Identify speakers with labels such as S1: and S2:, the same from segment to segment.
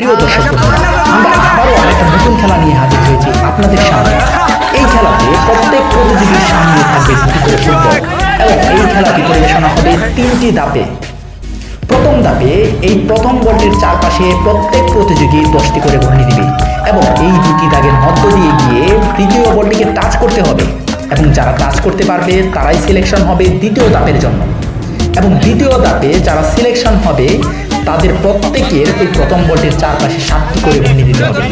S1: প্রিয় দর্শক, আমরা আবারও একটা নতুন খেলা নিয়ে হাজির হয়েছি আপনাদের সামনে। এই খেলাতে প্রত্যেক প্রতিযোগীর সামনে থাকবে দুটি করে ফুটবল? এবং এই খেলাটি পরিবেশনা হবে তিনটি ধাপে। প্রথম ধাপে এই প্রথম বলটির চারপাশে প্রত্যেক প্রতিযোগী দশটি করে ঘূর্ণি দিবে এবং এই দুটি দাগের মধ্য দিয়ে গিয়ে তৃতীয় বলটিকে টাচ করতে হবে এবং যারা টাচ করতে পারবে, তারাই সিলেকশন হবে দ্বিতীয় ধাপের জন্য। এবং দ্বিতীয় ধাপে যারা সিলেকশন হবে তাদের প্রত্যেকের এই প্রথম বলটির চারপাশে সাতটি করে ঘূর্ণি দিতে হবে।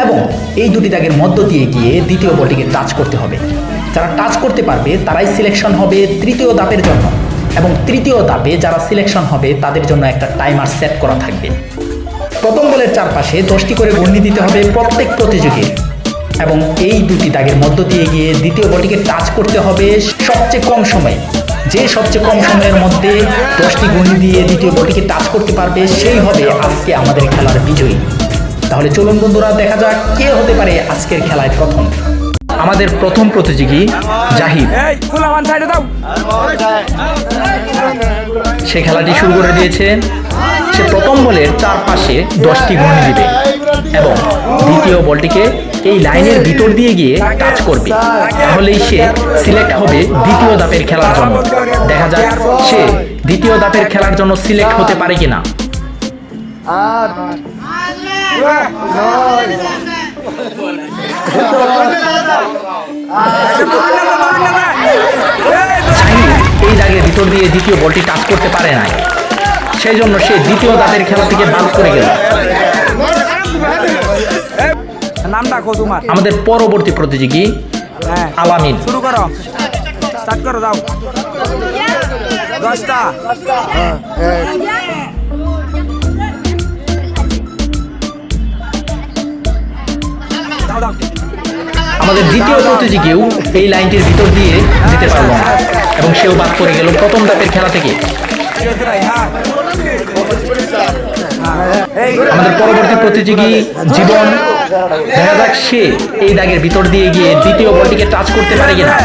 S1: এবং এই দুটি দাগের মধ্য দিয়ে গিয়ে দ্বিতীয় বলটিকে টাচ করতে হবে। যারা টাচ করতে পারবে, তারাই সিলেকশন হবে তৃতীয় দাপের জন্য। এবং তৃতীয় দাপে যারা সিলেকশন হবে, তাদের জন্য একটা টাইমার সেট করা থাকবে। প্রথম বলের চারপাশে দশটি করে ঘূর্ণি দিতে হবে প্রত্যেক প্রতিযোগীর। এবং এই দুটি দাগের মধ্য দিয়ে গিয়ে দ্বিতীয় বলটিকে টাচ করতে হবে সবচেয়ে কম সময়ে। যে সবচেয়ে কম সময়ের মধ্যে দশটি গুণ দিয়ে দ্বিতীয় বলটিকে টাচ করতে পারবে, সেই হবে আজকে আমাদের খেলার বিজয়ী। তাহলে চলুন বন্ধুরা, দেখা যাক কে হতে পারে আজকের খেলায় প্রথম। আমাদের প্রথম প্রতিযোগী জাহিদ। সে খেলাটি শুরু করে দিয়েছে। সে প্রথম বলের চারপাশে দশটি ঘূর্ণি দিবে এবং দ্বিতীয় বলটিকে এই লাইনের ভিতর দিয়ে গিয়ে টাচ করবে। তাহলেই সে সিলেক্ট হবে দ্বিতীয় দাপের খেলার জন্য। দেখা যাক সে দ্বিতীয় দাপের খেলার জন্য সিলেক্ট হতে পারে কিনা। জাহিদ এই দাগের ভিতর দিয়ে দ্বিতীয় বলটি টাচ করতে পারে নাই। সেই জন্য সে দ্বিতীয় দাপের খেলা থেকে বাদ করে গেল।
S2: নাম ডাকো তোমার।
S1: আমাদের পরবর্তী প্রতিযোগী
S2: হ্যাঁ।
S1: আলামিন।
S2: শুরু করো। স্টার্ট করো দাও দশটা।
S1: আমাদের দ্বিতীয় প্রতিযোগীও এই লাইনটির ভিতর দিয়ে যেতে পারল না। এবং সেও বাদ করে গেল প্রথম দাপের খেলা থেকে। আমাদের পরবর্তী প্রতিযোগী জীবন সে এই দাগের ভিতর দিয়ে গিয়ে দ্বিতীয় বলটিকে টাচ করতে পারে কিনা।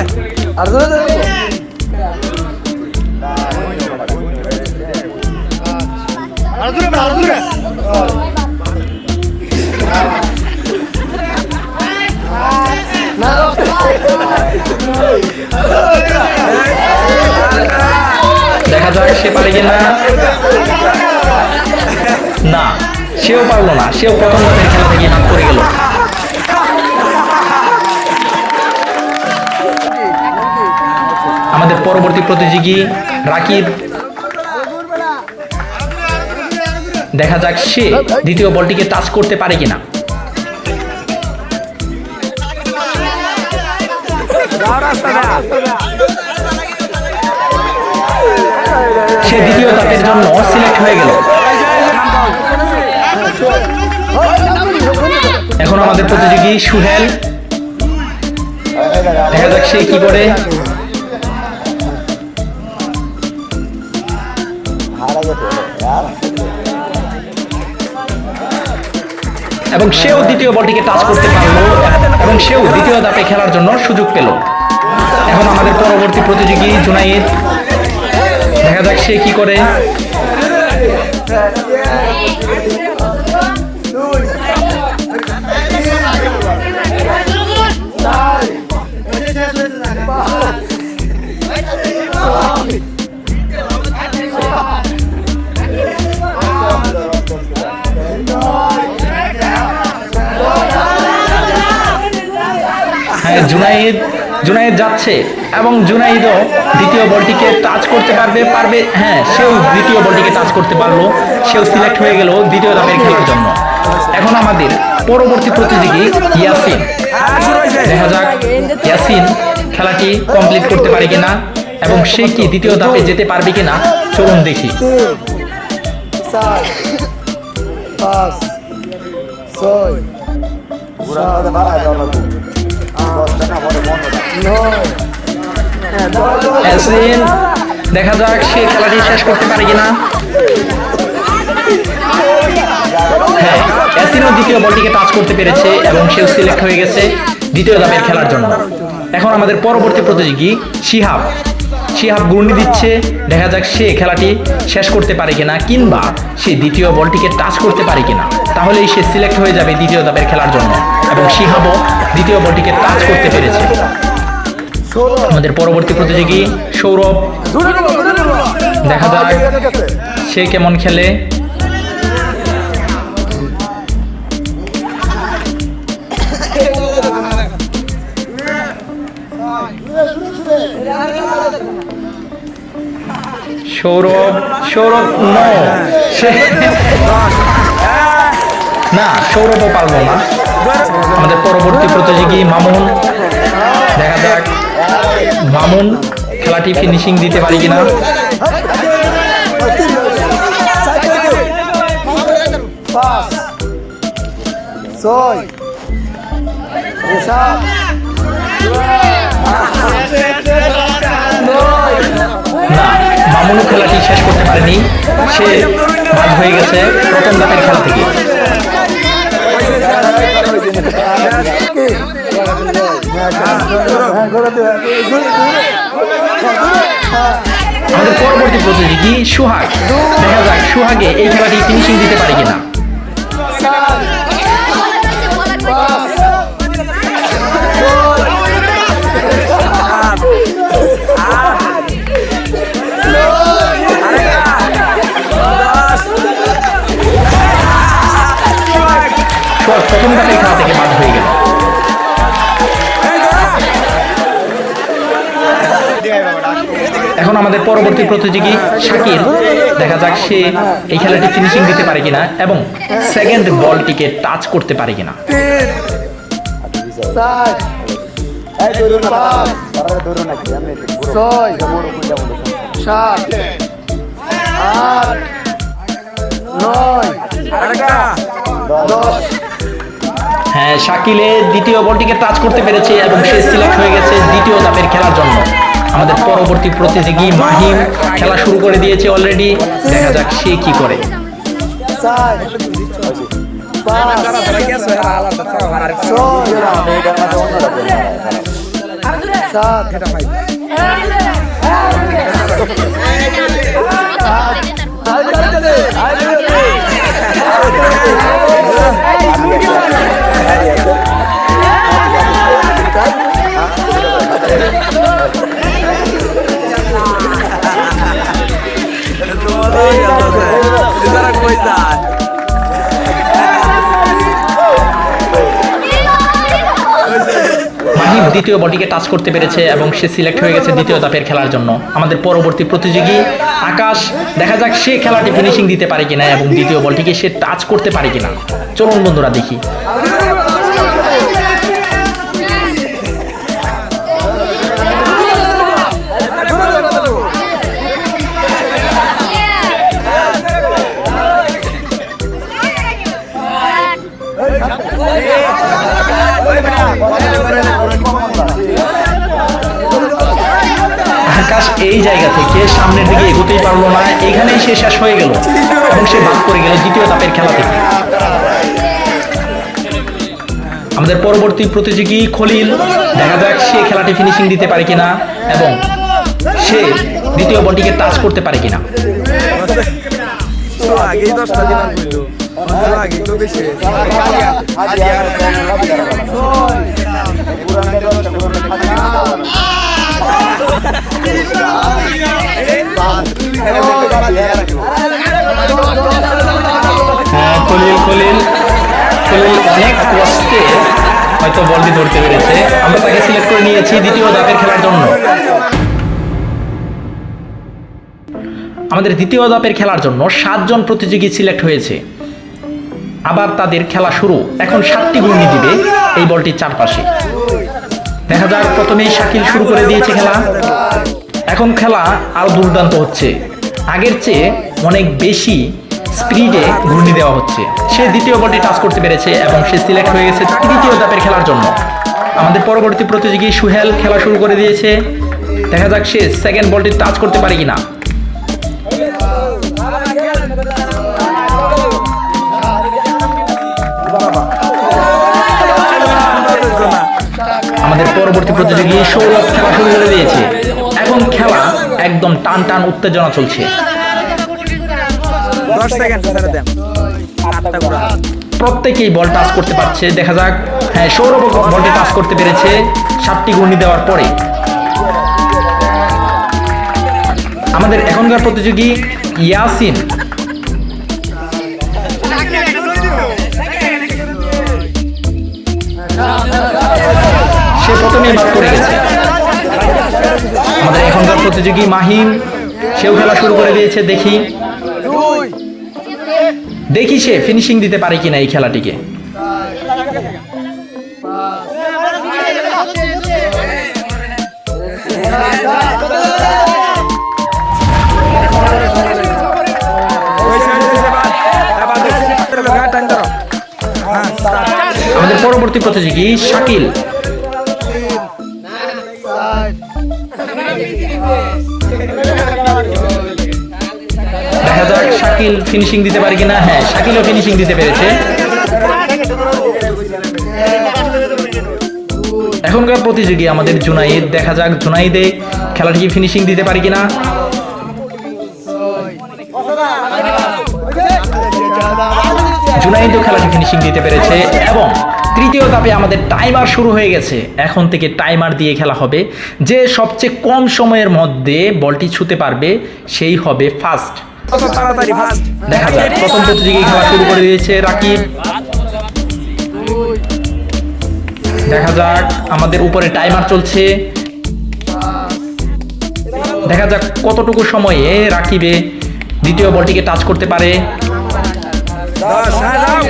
S1: দেখা যাক সে পারে কিনা। না, সেও পারল না। সেও প্রথম দাপের খেলা থেকে হাত করে গেল। আমাদের পরবর্তী প্রতিযোগী রাকিব। দেখা যাক সে দ্বিতীয় বলটিকে টাচ করতে পারে কিনা।
S2: দাও রাস্তা দাও
S1: সে দ্বিতীয় ধাপের জন্য সিলেক্ট হয়ে গেল। এখন আমাদের প্রতিযোগী সুহেল। দেখা যাক সে কি করে। এবং সেও দ্বিতীয় বলটিকে টাচ করতে পারল এবং সেও দ্বিতীয় ধাপে খেলার জন্য সুযোগ পেল। এখন আমাদের পরবর্তী প্রতিযোগী জুনাইদ। দেখা যাক সে কি করে। জুনাইদ জুনাইদ যাচ্ছে এবং জুনাইদও দ্বিতীয় বলটিকে টাচ করতে পারবে পারবে হ্যাঁ সেও দ্বিতীয় বলটিকে টাচ করতে পারল, সেও সিলেক্ট হয়ে গেল দ্বিতীয় ধাপের খেলার জন্য। এখন আমাদের পরবর্তী প্রতিযোগী ইয়াসিন। দেখা যাক ইয়াসিন খেলাটি কমপ্লিট করতে পারে কিনা এবং সে কি দ্বিতীয় ধাপে যেতে পারবে কিনা, চলুন দেখি।
S3: ছয়
S1: দেখা যাক সে খেলাটি শেষ করতে পারে কিনা। হ্যাঁ ইয়াসিনও দ্বিতীয় বলটিকে টাচ করতে পেরেছে এবং সেও সিলেক্ট হয়ে গেছে দ্বিতীয় ধাপের খেলার জন্য। এখন আমাদের পরবর্তী প্রতিযোগী শিহাব। শিহাব ঘূর্ণি দিচ্ছে, দেখা যাক সে খেলাটি শেষ করতে পারে কিনা কিংবা সে দ্বিতীয় বলটিকে টাচ করতে পারে কিনা। তাহলেই সে সিলেক্ট হয়ে যাবে দ্বিতীয় ধাপের খেলার জন্য। এবং শিহাবও দ্বিতীয় বলটিকে টাচ করতে পেরেছে। আমাদের পরবর্তী প্রতিযোগী সৌরভ। দেখা
S3: আছে
S1: সে কেমন খেলে। সৌরভ সৌরভ না, সৌরভও পারব না। আমাদের পরবর্তী প্রতিযোগী মামুন। দেখা যাক মামুন খেলাটি ফিনিশিং দিতে পারি কিনা। না খেলাটি শেষ করতে পারেনি। সে বাদ হয়ে গেছে প্রথম ধাপের খেলা থেকে। আমাদের পরবর্তী প্রতিযোগী সুহাগ। দেখা যাক সুহাগে এই খেলাটি ফিনিশিং দিতে পারে কিনা। খেলা থেকে বাদ হয়ে গেল। এখন আমাদের পরবর্তী প্রতিযোগী শাকির দেখা যাক সে এই খেলাটি ফিনিশিং দিতে পারে কিনা এবং সেকেন্ড বলটিকে টাচ করতে পারে কিনা।
S3: নয়, দশ
S1: হ্যাঁ শাকিলে দ্বিতীয় বলটিকে টাচ করতে পেরেছে এবং সে সিলেক্ট হয়ে গেছে দ্বিতীয় ধাপের খেলার জন্য আমাদের পরবর্তী প্রতিযোগী মাহিম খেলা শুরু করে দিয়েছে অলরেডি দেখা যাক সে কি করে
S3: পাঁচ ছয়
S1: দ্বিতীয় বলটিকে টাচ করতে পেরেছে এবং সে সিলেক্ট হয়ে গেছে দ্বিতীয় ধাপের খেলার জন্য। আমাদের পরবর্তী প্রতিযোগী আকাশ, দেখা যাক সে খেলাটি ফিনিশিং দিতে পারে কিনা এবং দ্বিতীয় বলটিকে সে টাচ করতে পারে কিনা। চলুন বন্ধুরা দেখি। এগোতেই পারল না। এখানেই সে শেষ হয়ে গেল। এবং সে বাদ করে গেল দ্বিতীয় তাপের খেলা থেকে। আমাদের পরবর্তী প্রতিযোগী খলিল, দেখা যাক সে খেলাটি ফিনিশিং দিতে পারে কিনা এবং সে দ্বিতীয় বলটিকে টাচ করতে পারে কিনা।
S2: আগেই বেশি
S1: হ্যাঁ অনেক কষ্টে হয়তো বলটি ধরতে পেরেছে। আমরা তাকে সিলেক্ট করে নিয়েছি দ্বিতীয় ধাপের খেলার জন্য। আমাদের দ্বিতীয় ধাপের খেলার জন্য সাতজন প্রতিযোগী সিলেক্ট হয়েছে। আবার তাদের খেলা শুরু। এখন সাতটি ঘূর্ণি দিবে এই বলটির চারপাশে। দেখা যাক, প্রথমেই শাকিল শুরু করে দিয়েছে খেলা। এখন খেলা আরও দুর্দান্ত হচ্ছে। আগের চেয়ে অনেক বেশি স্পিডে ঘূর্ণি দেওয়া হচ্ছে। সে দ্বিতীয় বলটি টাচ করতে পেরেছে এবং সে সিলেক্ট হয়ে গেছে তৃতীয় ধাপের খেলার জন্য। আমাদের পরবর্তী প্রতিযোগী সুহেল খেলা শুরু করে দিয়েছে। দেখা যাক সে সেকেন্ড বলটি টাচ করতে পারে কিনা। আমাদের পরবর্তী প্রতিযোগী সৌরভ খেলা শুরু করে দিয়েছে। এখন খেলা একদম টান টান উত্তেজনা চলছে। প্রত্যেকেই বল টাচ করতে পারছে। দেখা যাক হ্যাঁ সৌরভ বলটি টাচ করতে পেরেছে। সাতটি গুণি দেওয়ার পরে। আমাদের এখনকার প্রতিযোগী ইয়াসিন। সে প্রথমেই বাদ করে গেছে। আমাদের এখনকার প্রতিযোগী মাহিম, সেও খেলা শুরু করে দিয়েছে, দেখি দেখি সে ফিনিশিং দিতে পারে কিনা এই খেলাটিকে। আমাদের পরবর্তী প্রতিযোগী শাকিল শাকিল ফিনিশিং দিতে পারে কিনা? হ্যাঁ শাকিলও ফিনিশিং দিতে পেরেছে। এখনকার প্রতিযোগী আমাদের জুনাইদ। দেখা যাক জুনাইদে খেলাটি ফিনিশিং দিতে পারে কিনা। জুনাইদও খেলাটি ফিনিশিং দিতে পেরেছে এবং তৃতীয় ধাপে আমাদের টাইমার শুরু হয়ে গেছে। এখন থেকে টাইমার দিয়ে খেলা হবে। যে সবচেয়ে কম সময়ের মধ্যে বলটি ছুতে পারবে, সেই হবে ফার্স্ট
S2: কত তাড়াতাড়ি ফাস্ট
S1: দেখা যাক প্রথম প্রতিযোগী খেলা শুরু করে দিয়েছে রাকিব দেখা যাক আমাদের উপরে টাইমার চলছে। দেখা যাক কতটুকু সময়ে রাকিবে দ্বিতীয় বলটিকে টাচ করতে পারে।
S2: হ্যাঁ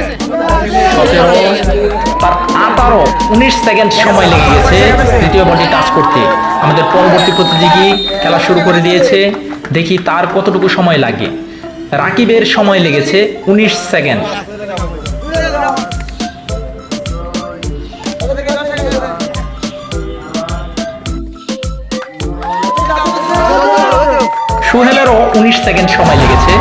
S1: সতেরো তার আঠারো উনিশ সেকেন্ড সময় লেগে গেছে দ্বিতীয় বলটি টাচ করতে। আমাদের পরবর্তী প্রতিযোগী খেলা শুরু করে দিয়েছে। দেখি তার কতটুকু সময় লাগে। রাকিবের সময় লেগেছে উনিশ সেকেন্ড। সোহেলেরও উনিশ সেকেন্ড সময় লেগেছে।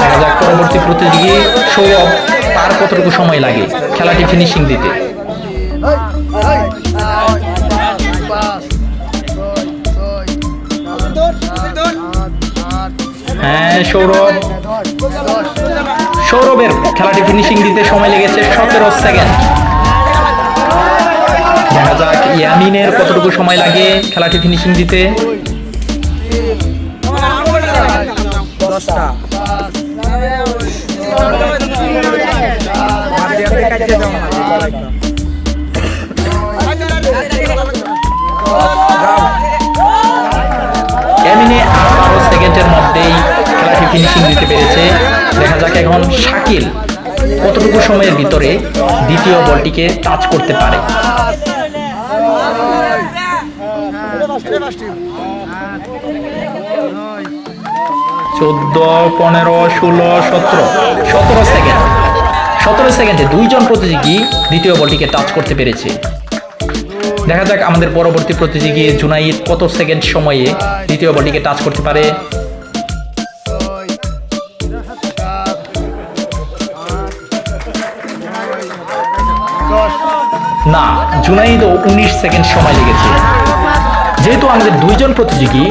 S1: দেখা যাক পরবর্তী প্রতিযোগী সৌরভ তার কতটুকু সময় লাগে। খেলাটি ফিনিশিং দিতে। হ্যাঁ সৌরভ। সৌরভের খেলাটি ফিনিশিং দিতে সময় লেগেছে সতেরো সেকেন্ড দেখা যাক ইয়ামিনের কতটুকু সময় লাগে খেলাটি ফিনিশিং দিতে। এমিনে আঠারো সেকেন্ডের মধ্যেই খেলাটি ফিনিশিং দিতে পেরেছে। দেখা যাক এখন শাকিল কতটুকু সময়ের ভিতরে দ্বিতীয় বলটিকে টাচ করতে পারে। চোদ্দ, পনেরো, ষোলো, সতেরো। সতেরো সেকেন্ড সতেরো সেকেন্ডে দুইজন প্রতিযোগী দ্বিতীয় বলটিকে টাচ করতে পেরেছে। দেখা যাক আমাদের পরবর্তী প্রতিযোগী জুনাইদ কত সেকেন্ড সময়ে দ্বিতীয় বলটিকে টাচ করতে পারে। না, জুনাইদও উনিশ সেকেন্ড সময় লেগেছে। যেহেতু আমাদের দুইজন প্রতিযোগী,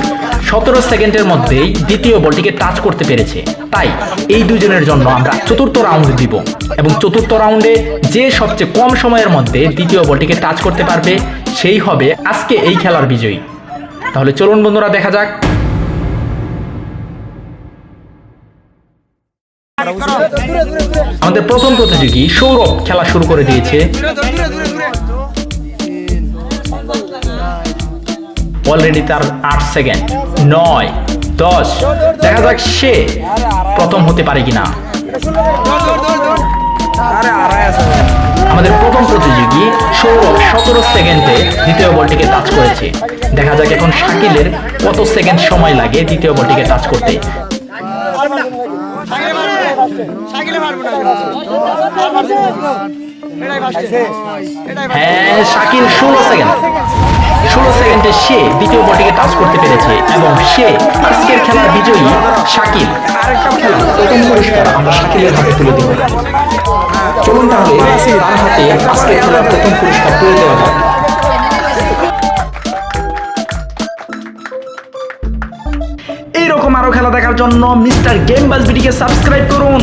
S1: সতেরো সেকেন্ডের মধ্যেই দ্বিতীয় বলটিকে টাচ করতে পেরেছে। তাই এই দুইজনের জন্য আমরা চতুর্থ রাউন্ড দিব এবং চতুর্থ রাউন্ডে যে সবচেয়ে কম সময়ের মধ্যে দ্বিতীয় বলটিকে টাচ করতে পারবে, সেই হবে আজকে এই খেলার বিজয়ী। তাহলে চলুন বন্ধুরা, দেখা যাক। আমাদের প্রথম প্রতিযোগী সৌরভ খেলা শুরু করে দিয়েছে। অলরেডি তার আট সেকেন্ড নয়, দশ। দেখা যাক সে প্রথম হতে পারে কিনা। আমাদের প্রথম প্রতিযোগী সৌরভ সতেরো সেকেন্ডে দ্বিতীয় বলটিকে টাচ করেছে। দেখা যাক এখন শাকিলের কত সেকেন্ড সময় লাগে দ্বিতীয় বলটিকে টাচ করতে। হ্যাঁ শাকিল ষোলো সেকেন্ড ষোলো সেকেন্ডে সে দ্বিতীয় বলটিকে টাচ করতে পেরেছে এবং সে আজকের খেলার বিজয়ী শাকিল।
S2: আরেকটা
S1: খেলা, প্রথম পুরস্কার আমরা শাকিলের হাতে তুলে দেব। চলুন তাহলে তার হাতে আজকের খেলার প্রথম পুরস্কার তুলে দেওয়া যাক। খেলা দেখার জন্য মিস্টার গেম বাজবিটিকে সাবস্ক্রাইব করুন।